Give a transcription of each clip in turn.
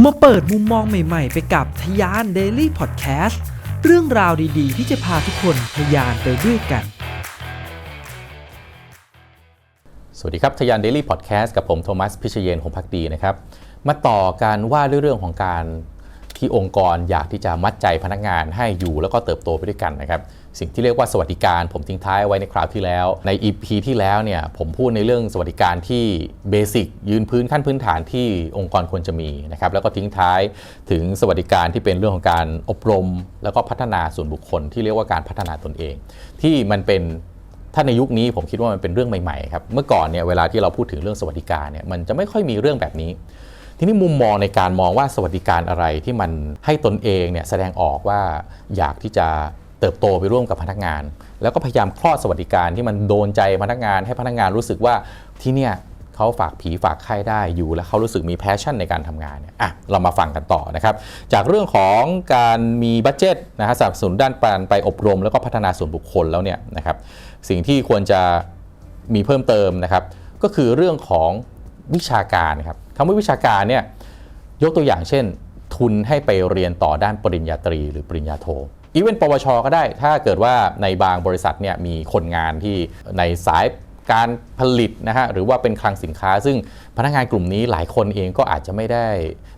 มาเปิดมุมมองใหม่ๆ ไปกับทยาน Daily Podcast เรื่องราวดีๆ ที่จะพาทุกคนทยานไปด้วยกัน สวัสดีครับทยาน Daily Podcast กับผมโทมัสพิชเยนหงพักดีนะครับ มาต่อการว่าเรื่องของการที่องค์กรอยากที่จะมัดใจพนักงานให้อยู่แล้วก็เติบโตไปด้วยกันนะครับ สิ่งที่เรียกว่าสวัสดิการ ผมทิ้งท้ายไว้ในคราวที่แล้ว ใน EP ที่แล้วเนี่ยผมพูดในเรื่องสวัสดิการที่เบสิกยืนพื้นขั้นพื้นฐานที่องค์กรควรจะมีนะครับแล้วก็ทิ้งท้ายถึงสวัสดิการที่เป็นเรื่องของการอบรม แล้วก็พัฒนาส่วนบุคคล ที่เรียกว่าการพัฒนาตนเอง ที่มันเป็นถ้าในยุคนี้ผมคิดว่ามันเป็นเรื่องใหม่ๆครับเมื่อก่อนเนี่ยเวลาที่เราพูดถึงเรื่องสวัสดิการเนี่ยมันจะไม่ค่อยมีเรื่องแบบนี้ทีนี้มุมมองในการมองว่าสวัสดิการอะไรที่มันให้ตนเองเนี่ยแสดงออกว่าอยากที่จะ เติบโตไปร่วมกับพนักงาน แล้วก็พยายามคลอดสวัสดิการที่มันโดนใจพนักงาน ให้พนักงานรู้สึกว่าที่เนี่ยเขาฝากผีฝากไข้ได้อยู่ แล้วเขารู้สึกมีแพชชั่นในการทำงานเนี่ยอะเรามาฟังกันต่อนะครับ จากเรื่องของการมีบัตเจตนะฮะสนับสนุนด้านการไปอบรม แล้วก็พัฒนาส่วนบุคคลแล้วเนี่ยนะครับ สิ่งที่ควรจะมีเพิ่มเติมนะครับ ก็คือเรื่องของวิชาการครับคำว่าวิชาการเนี่ยยกตัวอย่างเช่น ทุนให้ไปเรียนต่อด้านปริญญาตรีหรือปริญญาโท อีเวนต์ปวช ก็ได้ ถ้าเกิดว่าในบางบริษัทเนี่ยมีคนงานที่ในสายการผลิตนะฮะหรือว่าเป็นคลังสินค้า ซึ่งพนักงานกลุ่มนี้หลายคนเองก็อาจจะไม่ได้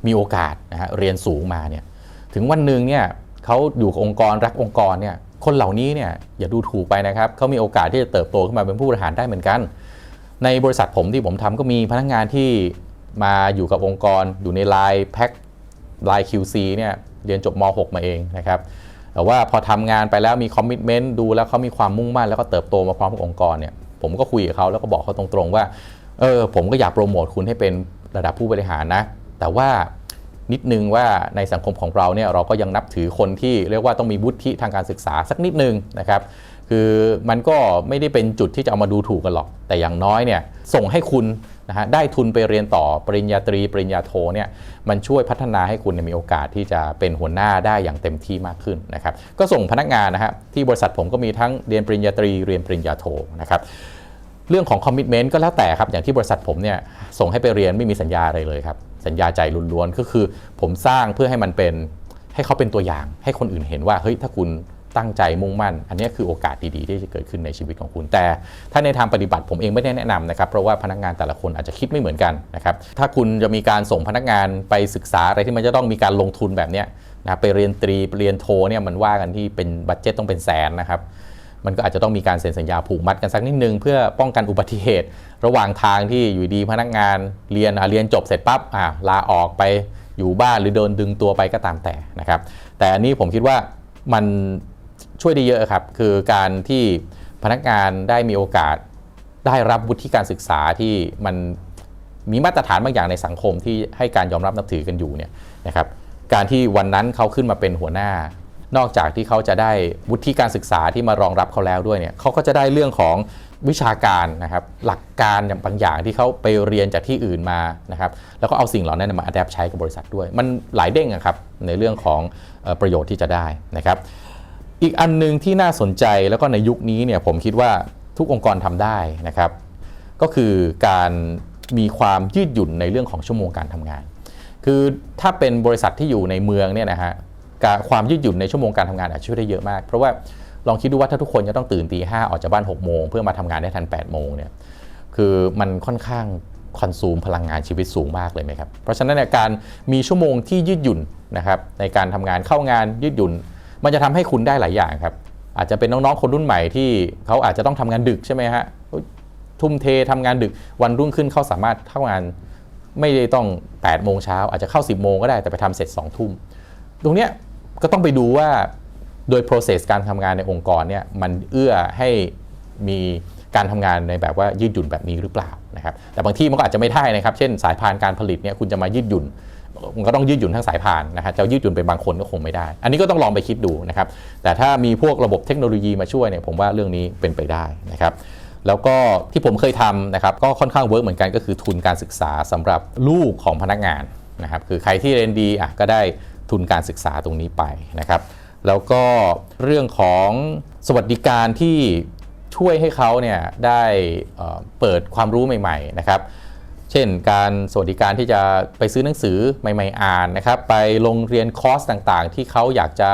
มีโอกาสนะฮะเรียนสูงมาเนี่ยถึงวันหนึ่งเนี่ยเขาอยู่กับองค์กรรักองค์กรเนี่ยคนเหล่านี้เนี่ยอย่าดูถูกไปนะครับเขามีโอกาสที่จะเติบโตขึ้นมาเป็นผู้บริหารได้เหมือนกัน ในบริษัทผมที่ผมทำก็มีพนักงานที่มาอยู่กับองค์กรอยู่ในไลน์แพ็คไลน์ QC เนี่ยเรียนจบม .6 มาเองนะครับ แต่ว่าพอทำงานไปแล้วมีคอมมิชเมนต์ดูแล้วเขามีความมุ่งมั่นแล้วก็เติบโตมาพร้อมกับองค์กรเนี่ยผมก็คุยกับเขาแล้วก็บอกเขาตรงๆว่าเออผมก็อยากโปรโมทคุณให้เป็นระดับผู้บริหารนะ แต่ว่านิดนึงว่าในสังคมของเราเนี่ยเราก็ยังนับถือคนที่เรียกว่าต้องมีวุฒิทางการศึกษาสักนิดนึงนะครับ คือมันก็ไม่ได้เป็นจุดที่จะเอามาดูถูกกันหรอก แต่อย่างน้อยเนี่ยส่งให้คุณนะฮะได้ทุนไปเรียนต่อปริญญาตรี ปริญญาโทเนี่ยมันช่วยพัฒนาให้คุณมีโอกาสที่จะเป็นหัวหน้าได้อย่างเต็มที่มากขึ้นนะครับก็ส่งพนักงานนะฮะที่บริษัทผมก็มีทั้งเรียนปริญญาตรีเรียนปริญญาโทนะครับเรื่องของคอมมิชเมนต์ก็แล้วแต่ครับอย่างที่บริษัทผมเนี่ยส่งให้ไปเรียนไม่มีสัญญาอะไรเลยครับสัญญาใจล้วนๆก็คือผมสร้างเพื่อให้มันเป็นให้เขาเป็นตัวอย่าง ให้คนอื่นเห็นว่าเฮ้ยถ้าคุณ ตั้งใจมุ่งมั่น อันนี้คือโอกาสดีๆ ที่จะเกิดขึ้นในชีวิตของคุณ แต่ถ้าในทางปฏิบัติผมเองไม่ได้แนะนำนะครับ เพราะว่าพนักงานแต่ละคนอาจจะคิดไม่เหมือนกันนะครับ ถ้าคุณจะมีการส่งพนักงานไปศึกษาอะไรที่มันจะต้องมีการลงทุนแบบนี้นะไปเรียนตรีเรียนโทเนี่ยมันว่ากันที่เป็นบัตเจ็ตต้องเป็นแสนนะครับมันก็อาจจะต้องมีการเซ็นสัญญาผูกมัดกันสักนิดนึง เพื่อป้องกันอุบัติเหตุ ระหว่างทางที่อยู่ดีพนักงานเรียนเรียนจบเสร็จปั๊บอะลาออกไปอยู่บ้านหรือโดนดึงตัวไปก็ตามแต่นะครับ แต่อันนี้ผมคิดว่ามัน ช่วยได้เยอะครับ คือการที่พนักงานได้มีโอกาสได้รับวุฒิการศึกษาที่มันมีมาตรฐานบางอย่างในสังคมที่ให้การยอมรับนับถือกันอยู่เนี่ยนะครับการที่วันนั้นเขาขึ้นมาเป็นหัวหน้า นอกจากที่เขาจะได้วุฒิการศึกษาที่มารองรับเขาแล้วด้วยเนี่ยเขาก็จะได้เรื่องของวิชาการนะครับหลักการอย่างบางอย่างที่เขาไปเรียนจากที่อื่นมานะครับแล้วก็เอาสิ่งเหล่านั้นมาอัดแอปใช้กับบริษัทด้วย มันหลายเด้งอะครับในเรื่องของประโยชน์ที่จะได้นะครับ อีกอันหนึงที่น่าสนใจแล้วก็ในยุคนี้เนี่ยผมคิดว่าทุกองค์กรทำได้นะครับ ก็คือการมีความยืดหยุ่นในเรื่องของชั่วโมงการทำงาน คือถ้าเป็นบริษัทที่อยู่ในเมืองเนี่ยนะฮะการความยืดหยุ่นในชั่วโมงการทำงานอาจจะช่วยได้เยอะมาก เพราะว่าลองคิดดูว่าถ้าทุกคนจะต้องตื่นตีห้าออกจากบ้าน6กโมงเพื่อมาทำงานได้ทัน8ปดโมงเนี่ยคือมันค่อนข้างคอนซูมพลังงานชีวิตสูงมากเลยไหมครับ เพราะฉะนั้นการมีชั่วโมงที่ยืดหยุ่นนะครับในการทำงานเข้างานยืดหยุ่น มันจะทำให้คุณได้หลายอย่างครับ อาจจะเป็นน้องๆคนรุ่นใหม่ที่เขาอาจจะต้องทำงานดึกใช่ไหมฮะทุ่มเททำงานดึกวันรุ่งขึ้นเขาสามารถเข้างานไม่ได้ต้อง8โมงเช้าอาจจะเข้า 10โมงก็ได้แต่ไปทำเสร็จ2ทุ่มตรงเนี้ยก็ต้องไปดูว่าโดย process การทำงานในองค์กรเนี่ยมันเอื้อให้มีการทำงานในแบบว่ายืดหยุ่นแบบนี้หรือเปล่านะครับแต่บางที่มันก็อาจจะไม่ได้นะครับ เช่น สายพานการผลิตเนี่ยคุณจะมายืดหยุ่น มันก็ต้องยืดหยุ่นทั้งสายพานนะฮะจะยืดหยุ่นเป็นบางคนก็คงไม่ได้ อันนี้ก็ต้องลองไปคิดดูนะครับ แต่ถ้ามีพวกระบบเทคโนโลยีมาช่วยเนี่ยผมว่าเรื่องนี้เป็นไปได้นะครับแล้วก็ที่ผมเคยทำนะครับก็ค่อนข้างเวิร์กเหมือนกันก็คือทุนการศึกษาสำหรับลูกของพนักงานนะครับคือใครที่เรียนดีอะก็ได้ทุนการศึกษาตรงนี้ไปนะครับ แล้วก็เรื่องของสวัสดิการที่ช่วยให้เขาเนี่ยได้เปิดความรู้ใหม่ ๆ นะครับ เช่น การสวัสดิการที่จะไปซื้อหนังสือใหม่ ๆ อ่านนะครับ ไปลงเรียนคอร์สต่างๆ ที่เขาอยากจะ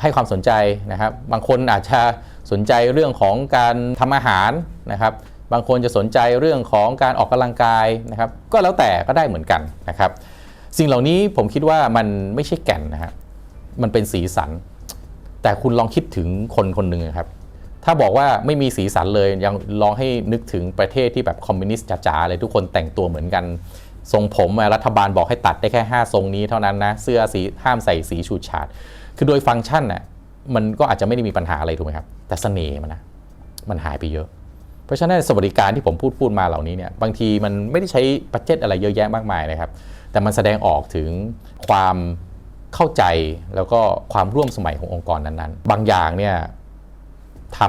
ให้ความสนใจนะครับ บางคนอาจจะสนใจเรื่องของการทำอาหารนะครับ บางคนจะสนใจเรื่องของการออกกำลังกายนะครับ ก็แล้วแต่ก็ได้เหมือนกันนะครับ สิ่งเหล่านี้ผมคิดว่ามันไม่ใช่แก่นนะครับมันเป็นสีสัน แต่คุณลองคิดถึงคนคนหนึ่งครับ ถ้าบอกว่าไม่มีสีสันเลยยังลองให้นึกถึงประเทศที่แบบคอมมิวนิสต์จ๋าๆเลยทุกคนแต่งตัวเหมือนกันทรงผมรัฐบาลบอกให้ตัดได้แค่ 5 ทรงนี้เท่านั้นนะ เสื้อสีห้ามใส่สีฉูดฉาด คือโดยฟังก์ชันน่ะมันก็อาจจะไม่ได้มีปัญหาอะไรถูกไหมครับ แต่เสน่ห์มันนะมันหายไปเยอะ เพราะฉะนั้นสวัสดิการที่ผมพูดพูดมาเหล่านี้เนี่ยบางทีมันไม่ได้ใช้บัตเจตอะไรเยอะแยะมากมายนะครับ แต่มันแสดงออกถึงความเข้าใจแล้วก็ความร่วมสมัยขององค์กรนั้นๆ บางอย่างเนี่ย ท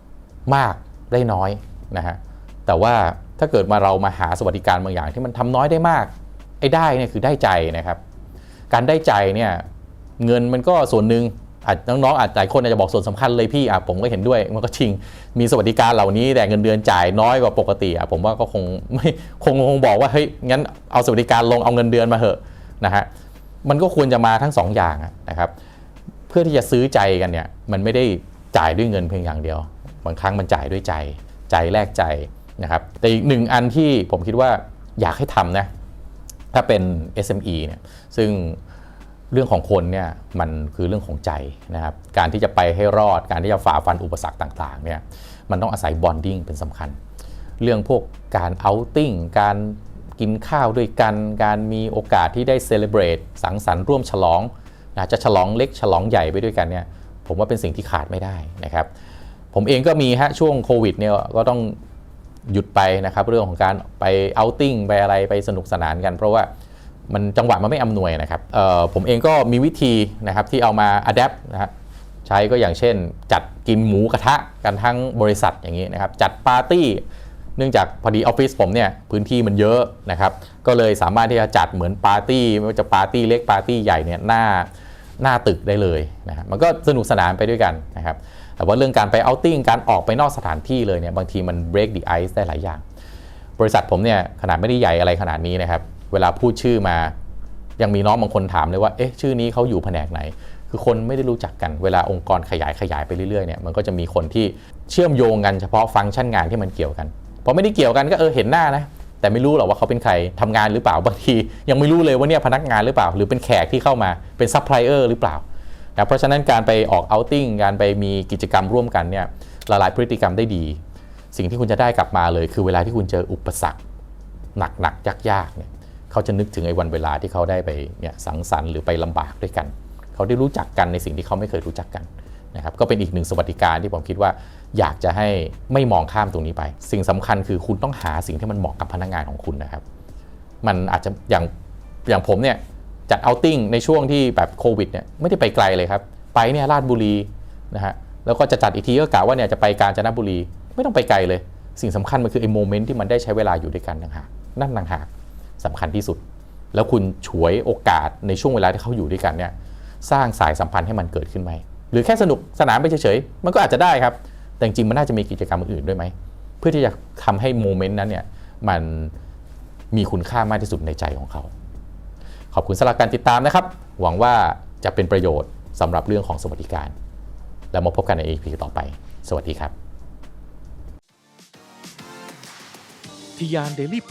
ำมากได้น้อยนะฮะแต่ว่าถ้าเกิดมาเรามาหาสวัสดิการบางอย่างที่มันทำน้อยได้มากไอ้ได้เนี่ยคือได้ใจนะครับ การได้ใจเนี่ยเงินมันก็ส่วนหนึ่งอาจน้องๆอาจหลายคนอาจจะบอกส่วนสำคัญเลยพี่อะผมก็เห็นด้วยมันก็จริงมีสวัสดิการเหล่านี้แต่เงินเดือนจ่ายน้อยกว่าปกติอะผมว่าก็คงไม่คงคงบอกว่าเฮ้ยงั้นเอาสวัสดิการลงเอาเงินเดือนมาเหอะนะฮะมันก็ควรจะมาทั้งสองอย่างนะครับ เพื่อที่จะซื้อใจกันเนี่ยมันไม่ได้ จ่ายด้วยเงินเพียงอย่างเดียว บางครั้งมันจ่ายด้วยใจ ใจแลกใจนะครับ แต่อีกหนึ่งอันที่ผมคิดว่าอยากให้ทำนะ ถ้าเป็น SME เนี่ยซึ่งเรื่องของคนเนี่ยมันคือเรื่องของใจนะครับ การที่จะไปให้รอด การที่จะฝ่าฟันอุปสรรคต่างๆเนี่ยมันต้องอาศัยบอนดิ้งเป็นสำคัญ เรื่องพวกการเอาติ้งการกินข้าวด้วยกัน การมีโอกาสที่ได้เซเลบรตสังสรรค์ร่วมฉลองนะจะฉลองเล็กฉลองใหญ่ไปด้วยกันเนี่ย ผมว่าเป็นสิ่งที่ขาดไม่ได้นะครับ ผมเองก็มีฮะช่วงโควิดเนี่ยก็ต้องหยุดไปนะครับ เรื่องของการไปเอาติ้งไปอะไรไปสนุกสนานกัน เพราะว่ามันจังหวะมันไม่อำนวยนะครับผมเองก็มีวิธีนะครับที่เอามาอัดแอปนะฮะใช้ก็อย่างเช่น จัดกินหมูกระทะกันทั้งบริษัทอย่างนี้นะครับ จัดปาร์ตี้เนื่องจากพอดีออฟฟิศผมเนี่ยพื้นที่มันเยอะนะครับ ก็เลยสามารถที่จะจัดเหมือนปาร์ตี้ไม่ว่าจะปาร์ตี้เล็กปาร์ตี้ใหญ่เนี่ยหน้า หน้าตึกได้เลยนะครับมันก็สนุกสนานไปด้วยกันนะครับแต่ว่าเรื่องการไปเอาติ้งการออกไปนอกสถานที่เลยเนี่ยบางทีมัน break the ice ได้หลายอย่าง บริษัทผมเนี่ยขนาดไม่ได้ใหญ่อะไรขนาดนี้นะครับเวลาพูดชื่อมายังมีน้องบางคนถามเลยว่าเอ๊ะชื่อนี้เขาอยู่แผนกไหน คือคนไม่ได้รู้จักกันเวลาองค์กรขยายขยายไปเรื่อยๆเนี่ยมันก็จะมีคนที่เชื่อมโยงกันเฉพาะฟังก์ชันงานที่มันเกี่ยวกันพอไม่ได้เกี่ยวกันก็เออเห็นหน้านะ แต่ไม่รู้หรอกว่าเขาเป็นใครทำงานหรือเปล่าบางทียังไม่รู้เลยว่าเนี่ยพนักงานหรือเปล่า หรือเป็นแขกที่เข้ามาเป็นซัพพลายเออร์หรือเปล่านะเพราะฉะนั้นการไปออกเอาติ้งการไปมีกิจกรรมร่วมกันเนี่ยละลายพฤติกรรมได้ดี สิ่งที่คุณจะได้กลับมาเลย คือเวลาที่คุณเจออุปสรรคหนักๆยากๆเนี่ยเขาจะนึกถึงไอ้วันเวลาที่เขาได้ไปเนี่ยสังสรรค์หรือไปลำบากด้วยกัน เขาได้รู้จักกันในสิ่งที่เขาไม่เคยรู้จักกัน นะครับก็เป็นอีกหนึ่งสวัสดิการที่ผมคิดว่า อยากจะให้ไม่มองข้ามตรงนี้ไป สิ่งสำคัญคือคุณต้องหาสิ่งที่มันเหมาะกับพนักงานของคุณนะครับ มันอาจจะอย่างอย่างผมเนี่ยจัดเอาติ้งในช่วงที่แบบโควิดเนี่ยไม่ได้ไปไกลเลยครับ ไปเนี่ยราชบุรีนะฮะแล้วก็จะจัดอีกทีก็กะว่าเนี่ยจะไปกาญจนบุรี ไม่ต้องไปไกลเลย สิ่งสำคัญมันคือไอ้โมเมนต์ที่มันได้ใช้เวลาอยู่ด้วยกันต่างหากนั่นต่างหากสำคัญที่สุด แล้วคุณฉวยโอกาสในช่วงเวลาที่เขาอยู่ด้วยกันเนี่ยสร้างสายสัมพันธ์ให้มันเกิดขึ้นไหม หรือแค่สนุกสนานไปเฉยๆมันก็อาจจะได้ครับ แต่จริงมันน่าจะมีกิจกรรมอื่นด้วยไหมเพื่อที่จะทำให้โมเมนต์นั้นเนี่ยมันมีคุณค่ามากที่สุดในใจของเขา ขอบคุณสำหรับการติดตามนะครับ หวังว่าจะเป็นประโยชน์สำหรับเรื่องของสวัสดิการ แล้วมาพบกันใน EP ต่อไป สวัสดีครับทียานเดลี่พ